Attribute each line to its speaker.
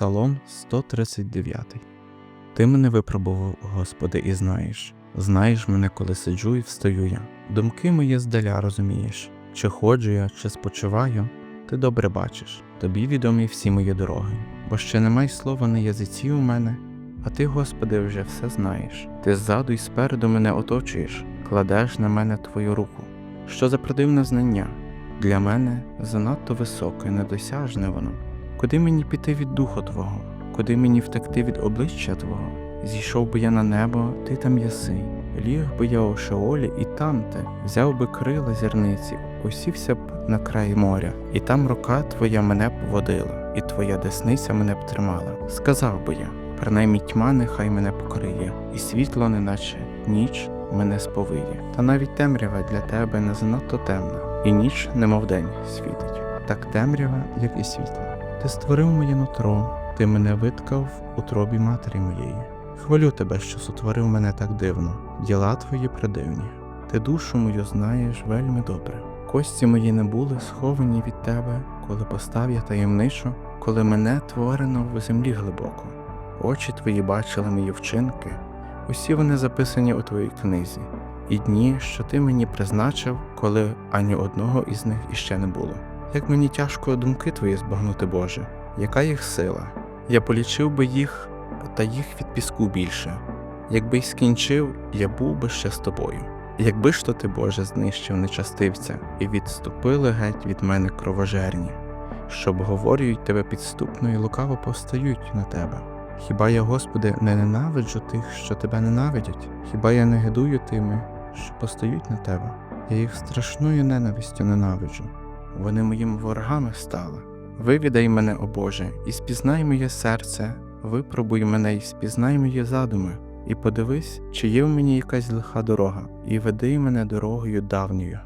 Speaker 1: Псалом 139 Ти мене випробував, Господи, і знаєш. Знаєш мене, коли сиджу і встаю я. Думки мої здаля розумієш. Чи ходжу я, чи спочиваю, ти добре бачиш. Тобі відомі всі мої дороги. Бо ще немає слова на язиці у мене, а ти, Господи, вже все знаєш. Ти ззаду і спереду мене оточуєш, кладеш на мене твою руку. Що за продивне знання? Для мене занадто високе, недосяжне воно. Куди мені піти від духу Твого? Куди мені втекти від обличчя Твого? Зійшов би я на небо, ти там єси. Ліг би я у Шеолі, і там ти, взяв би крила зірниці, усівся б на край моря, і там рука твоя мене б водила, і твоя десниця мене б тримала. Сказав би я, принаймні тьма нехай мене покриє, і світло, неначе ніч мене сповиє. Та навіть темрява для тебе не занадто темна, і ніч, немов день, світить. Так темрява, як і світло. Ти створив моє нутро, ти мене виткав у тробі матері моєї. Хвалю тебе, що сотворив мене так дивно, діла твої придивні. Ти душу мою знаєш вельми добре. Кості мої не були сховані від тебе, коли постав я таємничо, коли мене творено в землі глибоко. Очі твої бачили мої вчинки, усі вони записані у твоїй книзі, і дні, що ти мені призначив, коли ані одного із них іще не було. Як мені тяжко думки твої збагнути, Боже, яка їх сила? Я полічив би їх, та їх від піску більше. Якби й скінчив, я був би ще з тобою. Якби ж то ти, Боже, знищив нечастивця і відступили геть від мене кровожерні, що обговорюють тебе підступно і лукаво повстають на тебе. Хіба я, Господи, не ненавиджу тих, що тебе ненавидять? Хіба я не гидую тими, що постають на тебе? Я їх страшною ненавистю ненавиджу. Вони моїми ворогами стали. Вивідай мене, о Боже, і спізнай моє серце, випробуй мене і спізнай мої задуми, і подивись, чи є в мені якась лиха дорога, і веди мене дорогою давньою.